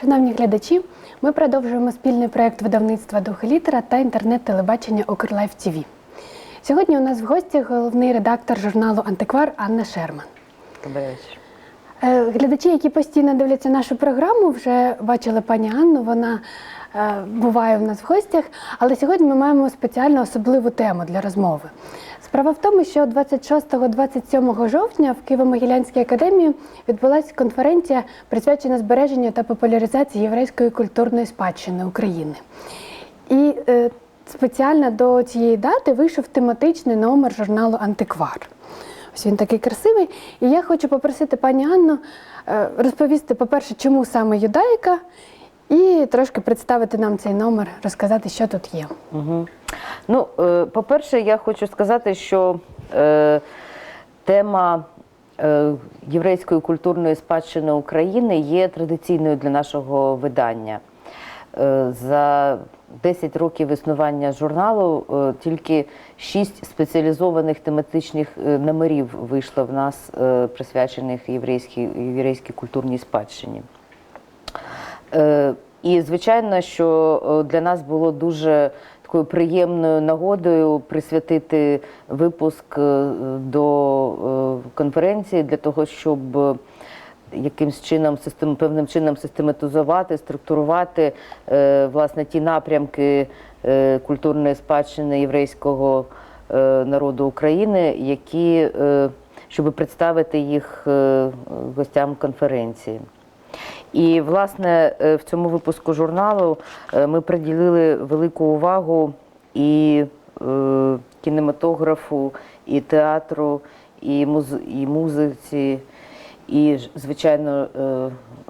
Шановні глядачі, ми продовжуємо спільний проєкт видавництва Духи літера та інтернет-телебачення Укрлайф ТВ. Сьогодні у нас в гостях головний редактор журналу Антиквар Анна Шерман. Добрий вечір. Е, Глядачі, які постійно дивляться нашу програму, вже бачили пані Анну. Вона е, буває в нас в гостях. Але сьогодні ми маємо спеціально особливу тему для розмови. Справа в тому, що 26-27 жовтня в Києво-Могилянській академії відбулася конференція, присвячена збереженню та популяризації єврейської культурної спадщини України. І е, спеціально до цієї дати вийшов тематичний номер журналу Антиквар. Ось він такий красивий. І я хочу попросити пані Анну е, розповісти, по-перше, чому саме юдаїка, і трошки представити нам цей номер, розказати, що тут є. Угу. Ну, е, по-перше, я хочу сказати, що е, тема е, єврейської культурної спадщини України є традиційною для нашого видання. Е, за 10 років існування журналу е, тільки 6 спеціалізованих тематичних е, номерів вийшло в нас, е, присвячених єврейській, єврейській культурній спадщині. Е, І звичайно, що е, для нас було дуже такою приємною нагодою присвятити випуск е, до конференції для того, щоб якимсь чином систем, певним чином систематизувати, структурувати власне ті напрямки культурної спадщини єврейського народу України, які щоб представити їх гостям конференції. І, власне, е, в цьому випуску журналу е, ми приділили велику увагу і е, кінематографу, і театру, і, муз... і музиці, і, звичайно,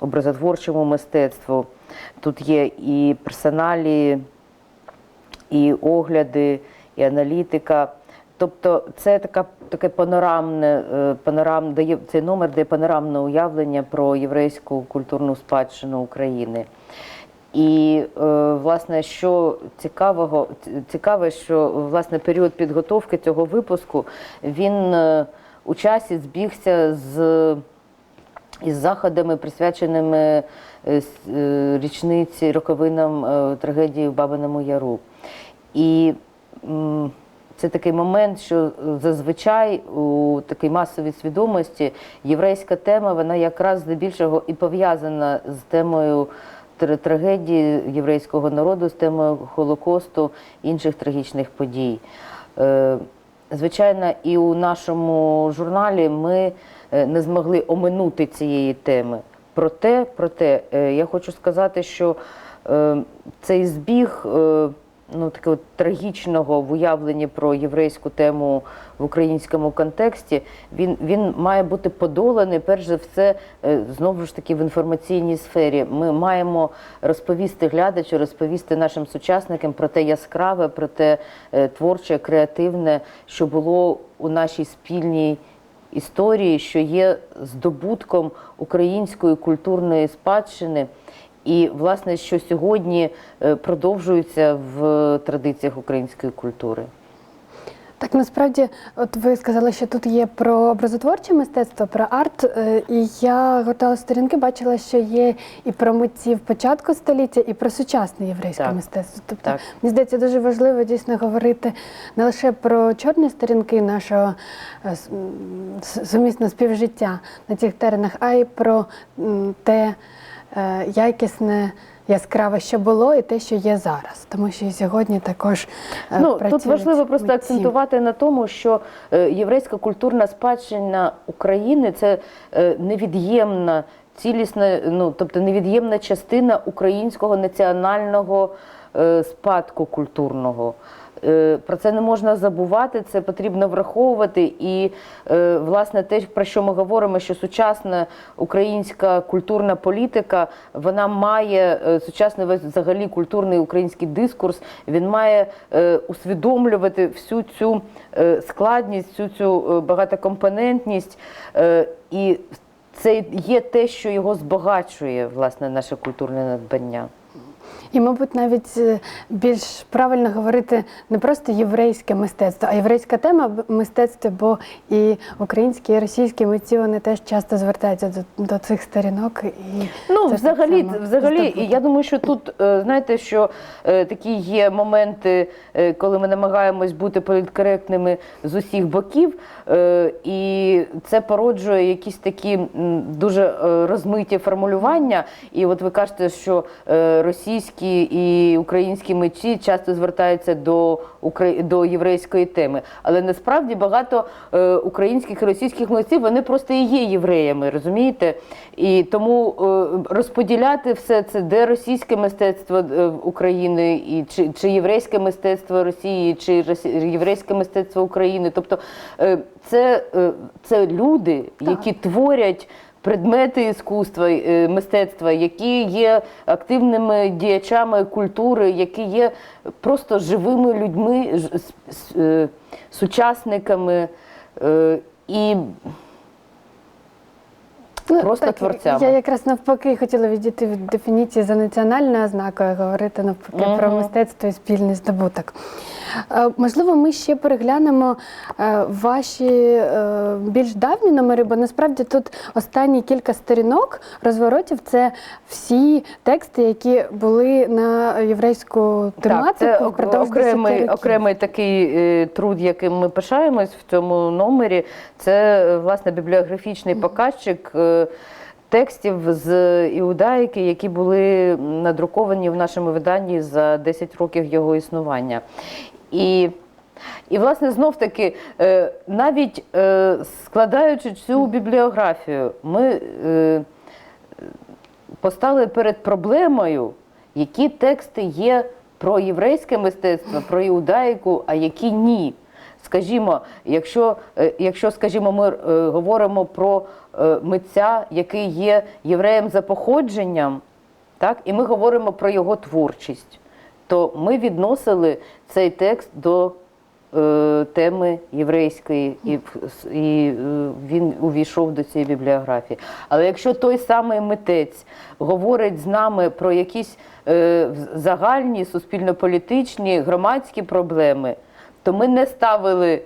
образотворчому мистецтву. Тут є і персоналі, і огляди, і аналітика. Тобто це така таке панорамне, е, панорам, дає цей номер дає панорамне уявлення про єврейську культурну спадщину України. І е, власне, що цікавого, цікаве, що власне період підготовки цього випуску він е, у часі збігся з із заходами, присвяченими річниці роковинам трагедії в Бабиному Яру. І це такий момент, що е, зазвичай у такій масовій свідомості єврейська тема, вона якраз здебільшого і пов'язана з темою трагедії єврейського народу, з темою Холокосту, інших трагічних подій. Е, Звичайно, і у нашому журналі ми е, не змогли оминути цієї теми. Проте, проте я хочу сказати, що цей збіг ну, такого трагічного в уявленні про єврейську тему в українському контексті, він, він має бути подоланий, перш за все, е, знову ж таки в інформаційній сфері. Ми маємо розповісти глядачу, розповісти нашим сучасникам про те яскраве, про те е, творче, креативне, що було у нашій спільній історії, що є здобутком української культурної спадщини. І, власне, що сьогодні е, продовжується в традиціях української культури. Так, насправді, от ви сказали, що тут є про образотворче мистецтво, про арт. е, І я гортала сторінки, бачила, що є і про митців початку століття, і про сучасне єврейське Так. мистецтво. Тобто, Так. мені здається, дуже важливо дійсно говорити не лише про чорні сторінки нашого е, сумісного співжиття на цих теренах, а й про те якісне. Яскраве, що було, і те, що є зараз, тому що і сьогодні також е, Ну, тут важливо просто митці. акцентувати на тому, що е, єврейська культурна спадщина України це е, невід'ємна, цілісна, ну тобто невід'ємна частина українського національного е, спадку культурного. Е, Про це не можна забувати, це потрібно враховувати. І е, власне те, про що ми говоримо, що сучасна українська культурна політика вона має е, сучасний взагалі культурний український дискурс. Він має усвідомлювати всю цю складність, всю цю багатокомпонентність. І це є те, що його збагачує, власне, наше культурне надбання. І, мабуть, навіть е, більш правильно говорити не просто єврейське мистецтво, а єврейська тема в мистецтві, бо і українські, і російські митці вони теж часто звертаються до, до цих сторінок. І Ну, це взагалі, взагалі, і я думаю, що тут е, знаєте, що е, такі є моменти, коли ми намагаємось бути політкоректними з усіх боків, і це породжує якісь такі дуже розмиті формулювання. І от ви кажете, що е, російські і українські митці часто звертаються до до єврейської теми, але насправді багато е, українських і російських митців вони просто і є євреями, розумієте? І тому е, розподіляти все це, де російське мистецтво е, України, і чи, чи єврейське мистецтво Росії, чи єврейське мистецтво України. Тобто це, це люди, які творять. Предмети іскусства, е, мистецтва, які є активними діячами культури, які є просто живими людьми, е, сучасниками. е, І Просто так, творцями. Я якраз навпаки хотіла відійти від дефініції за національною ознакою, говорити навпаки про мистецтво і спільний здобуток. Е, Можливо, ми ще переглянемо е, ваші е, більш давні номери, бо насправді тут останні кілька сторінок розворотів це всі тексти, які були на єврейську тематику Так, це ок- впродовж 10 окремий, окремий такий труд, яким ми пишаємось в цьому номері. Це власне бібліографічний показчик. Текстів з іудаїки, які були надруковані в нашому виданні за 10 років його існування. І, і власне, знов таки, е, навіть е, складаючи цю бібліографію, ми е, постали перед проблемою, які тексти є про єврейське мистецтво, про іудаїку, а які ні. Скажімо, якщо, е, якщо скажімо, ми е, говоримо про е, митця, який є євреєм за походженням, так, і ми говоримо про його творчість, то ми відносили цей текст до теми єврейської, і, і він увійшов до цієї бібліографії. Але якщо той самий митець говорить з нами про якісь загальні суспільно-політичні громадські проблеми, то ми не ставили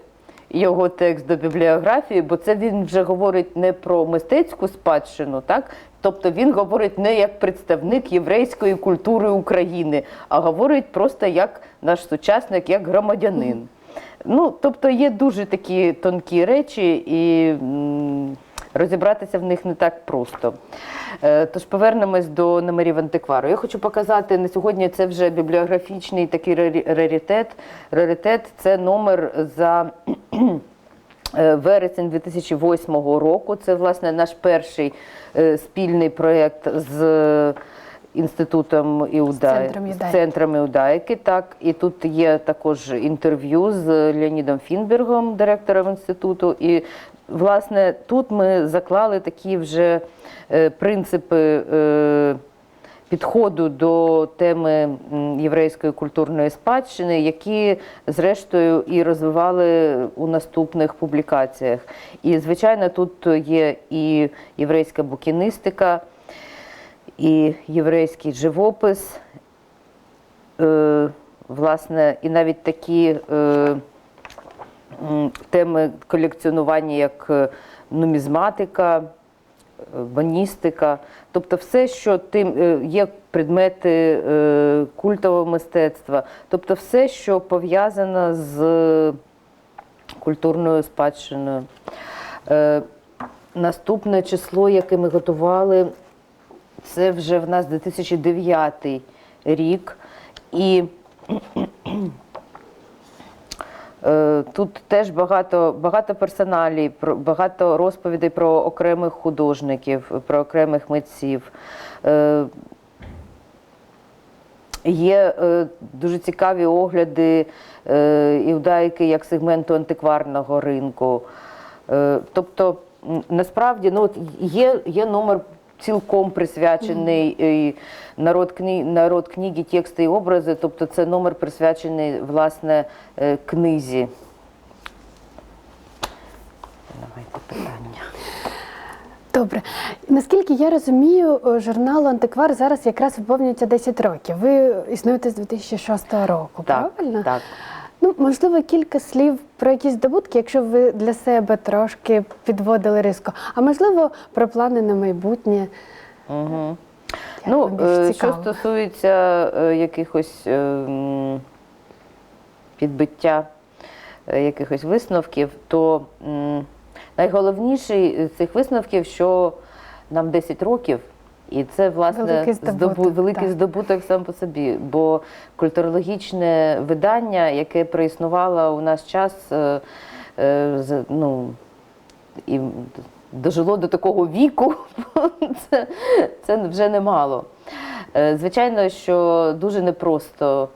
його текст до бібліографії, бо це він вже говорить не про мистецьку спадщину, так? Тобто він говорить не як представник єврейської культури України, а говорить просто як наш сучасник, як громадянин. Ну, тобто є дуже такі тонкі речі, і розібратися в них не так просто. Е, Тож повернемось до номерів антиквару. Я хочу показати на сьогодні. Це вже бібліографічний такий раритет. Раритет це номер за е, вересень 2008 року. Це власне наш перший е, спільний проєкт з інститутом Іудаї, Центром з центром Іудаїки. Так, і тут є також інтерв'ю з Леонідом Фінбергом, директором інституту. І власне тут ми заклали такі вже е, принципи. е, Підходу до теми єврейської культурної спадщини, які зрештою і розвивали у наступних публікаціях. І звичайно, тут є і єврейська букіністика, і єврейський живопис, е, власне, і навіть такі е, теми колекціонування, як е, нумізматика, е, баністика, тобто все, що тим е, є предмети культового мистецтва, тобто все, що пов'язано з культурною спадщиною. Наступне число, яке ми готували, це вже в нас 2009 рік. І Е, Тут теж багато, багато персоналій, про- багато розповідей про окремих художників, про окремих митців. Е, Є е, дуже цікаві огляди іудаїки як сегменту антикварного ринку. Тобто, насправді, ну, є, є номер цілком присвячений е, народ, кни, народ книги, тексти і образи. Тобто, це номер присвячений власне е, книзі. Давайте питання. Добре. Наскільки я розумію, о, журналу Антиквар зараз якраз виповнюється 10 років. Ви існуєте з 2006 року, Так, правильно? так. Можливо, кілька слів про якісь здобутки, якщо ви для себе трошки підводили риску. А можливо, про плани на майбутнє. Угу. Як Ну, е, що стосується е, якихось е, підбиття е, якихось висновків, то найголовніший з цих висновків, що нам 10 років, і це власне Великий здобу- здобуток, великий здобуток сам по собі. Бо культурологічне видання, яке проіснувало у нас час, е, е, ну, і дожило до такого віку, це, це вже немало. Е, Звичайно, що дуже непросто,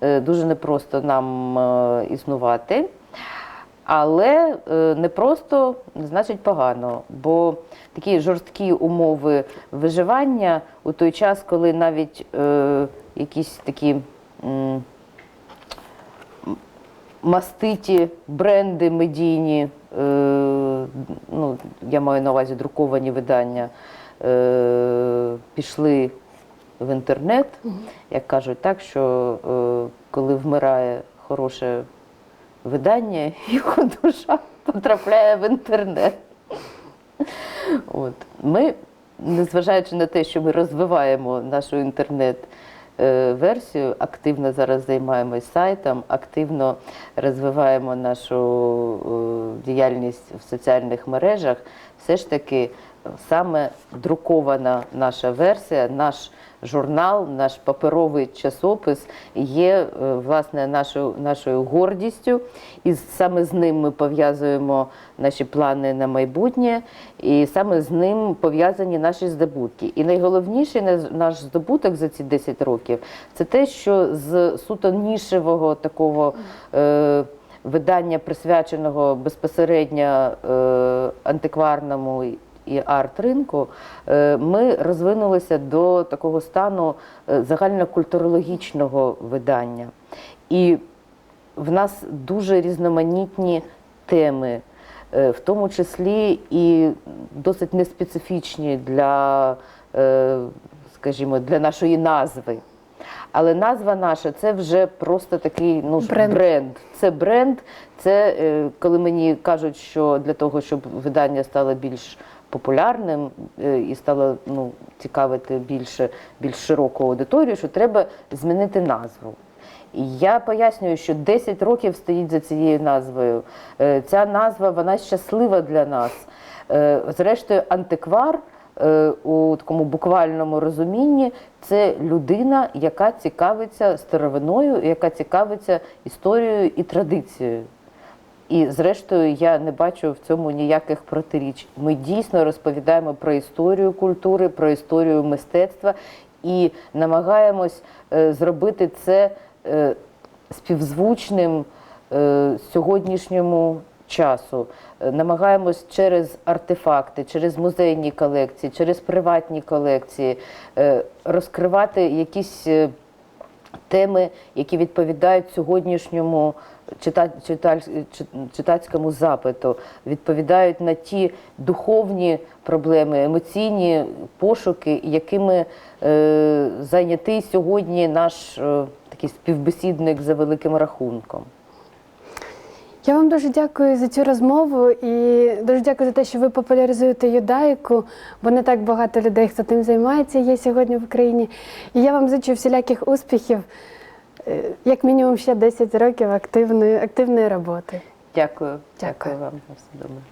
е, дуже непросто нам е, існувати, але е, не значить погано, бо такі жорсткі умови виживання у той час, коли навіть е, якісь такі. м, маститі бренди медійні, е, ну, я маю на увазі друковані видання, е, пішли в інтернет. Як кажуть так, що е, коли вмирає хороше видання, його душа потрапляє в інтернет. От. Ми, незважаючи на те, що ми розвиваємо нашу інтернет-версію, активно зараз займаємось сайтом, активно розвиваємо нашу е, діяльність в соціальних мережах, все ж таки саме друкована наша версія, наш журнал, наш паперовий часопис є е, власне нашою, нашою гордістю, і саме з ним ми пов'язуємо наші плани на майбутнє, і саме з ним пов'язані наші здобутки. І найголовніший наш- здобуток за ці 10 років це те, що з суто нішевого такого. Е, Видання присвяченого безпосередньо е, антикварному і арт-ринку, е, ми розвинулися до такого стану е, загальнокультурологічного видання. І в нас дуже різноманітні теми, е, в тому числі і досить неспецифічні для, скажімо, для нашої назви. Але назва наша це вже просто такий ну, Бренд. бренд. Це бренд. Це коли мені кажуть, що для того, щоб видання стало більш популярним е, і стало ну, цікавити більше, більш широку аудиторію, що треба змінити назву. І я пояснюю, що 10 років стоїть за цією назвою. Е, Ця назва вона щаслива для нас. Е, Зрештою, антиквар у такому буквальному розумінні це людина, яка цікавиться старовиною, яка цікавиться історією і традицією. І зрештою я не бачу в цьому ніяких протиріч. Ми дійсно розповідаємо про історію культури, про історію мистецтва і намагаємось е, зробити це е, співзвучним е, сьогоднішньому часу. Намагаємось через артефакти, через музейні колекції, через приватні колекції розкривати якісь. Теми, які відповідають сьогоднішньому чита- читацькому запиту, відповідають на ті духовні проблеми, емоційні пошуки, якими е, зайнятий сьогодні наш е, такий співбесідник за великим рахунком. Я вам дуже дякую за цю розмову і дуже дякую за те, що ви популяризуєте юдаїку, бо не так багато людей, хто тим займається, є сьогодні в Україні. І я вам зичу всіляких успіхів, е, як мінімум ще 10 років активної, активної роботи. Дякую. Дякую. Дякую вам за все добре.